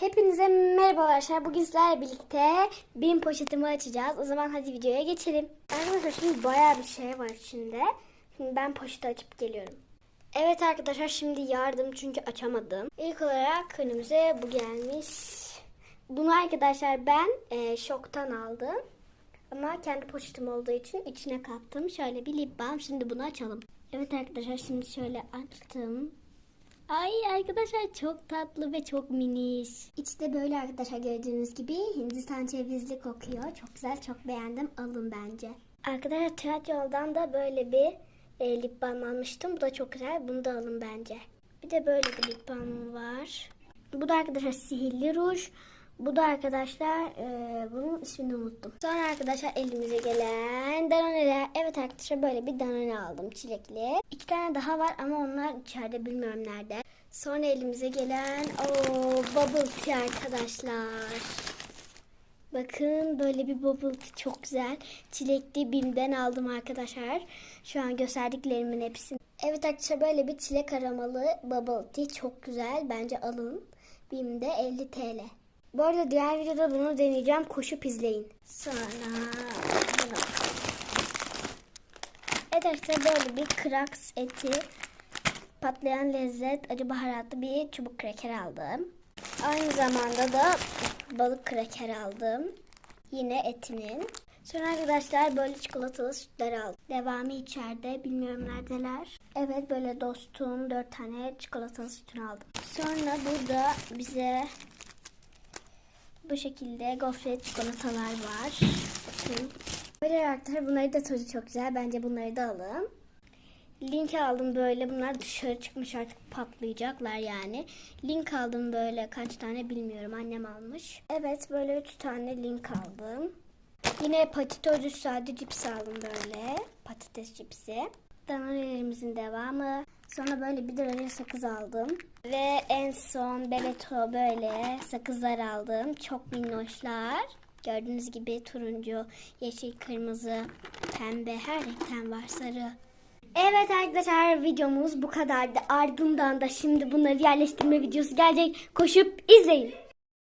Hepinize merhaba arkadaşlar. Bugün sizlerle birlikte bin poşetimi açacağız. O zaman hadi videoya geçelim. Arkadaşlar şimdi bayağı bir şey var içinde. Şimdi ben poşeti açıp geliyorum. Evet arkadaşlar şimdi yardım çünkü açamadım. İlk olarak önümüze bu gelmiş. Bunu arkadaşlar ben e, şoktan aldım. Ama kendi poşetim olduğu için içine kattım. Şöyle bir lip balm. Şimdi bunu açalım. Evet arkadaşlar şimdi şöyle açtım. Ay arkadaşlar çok tatlı ve çok miniş. İçte böyle arkadaşlar gördüğünüz gibi Hindistan cevizli kokuyor. Çok güzel çok beğendim. Alın bence. Arkadaşlar Trendyol'dan da böyle bir e, lip balm almıştım. Bu da çok güzel. Bunu da alın bence. Bir de böyle bir lip balm var. Bu da arkadaşlar sihirli ruj. Bu da arkadaşlar e, bunun ismini unuttum. Sonra arkadaşlar elimize gelen danoneler. Evet arkadaşlar böyle bir danone aldım çilekli. İki tane daha var ama onlar içeride bilmiyorum nerede. Sonra elimize gelen o bubble tea arkadaşlar. Bakın böyle bir bubble tea çok güzel. Çilekli Bim'den aldım arkadaşlar. Şu an gösterdiklerimin hepsini. Evet arkadaşlar böyle bir çilek aromalı bubble tea çok güzel. Bence alın. Bim'de 50 TL. Bu arada diğer videoda bunu deneyeceğim. Koşup izleyin. Sonra bunu. Evet arkadaşlar böyle bir kraks eti patlayan lezzet acı baharatlı bir çubuk kreker aldım. Aynı zamanda da balık kreker aldım. Yine etinin. Sonra arkadaşlar böyle çikolatalı sütler aldım. Devamı içeride. Bilmiyorum neredeler. Evet böyle dostum 4 tane çikolatalı sütünü aldım. Sonra burada bize bu şekilde gofret çikolatalar var. Bakın. Böyle arkadaşlar bunları da tadı çok güzel. Bence bunları da alın. Link aldım böyle. Bunlar dışarı çıkmış artık patlayacaklar yani. Link aldım böyle kaç tane bilmiyorum. Annem almış. Evet böyle 3 tane link aldım. Yine patitocu sade cips aldım böyle. Patates cipsi. Danonelerimizin devamı. Sonra böyle bir de böyle sakız aldım. Ve en son Beletro böyle sakızlar aldım. Çok minnoşlar. Gördüğünüz gibi turuncu, yeşil, kırmızı, pembe her renkten var sarı. Evet arkadaşlar videomuz bu kadardı. Ardından da şimdi bunları yerleştirme videosu gelecek. Koşup izleyin.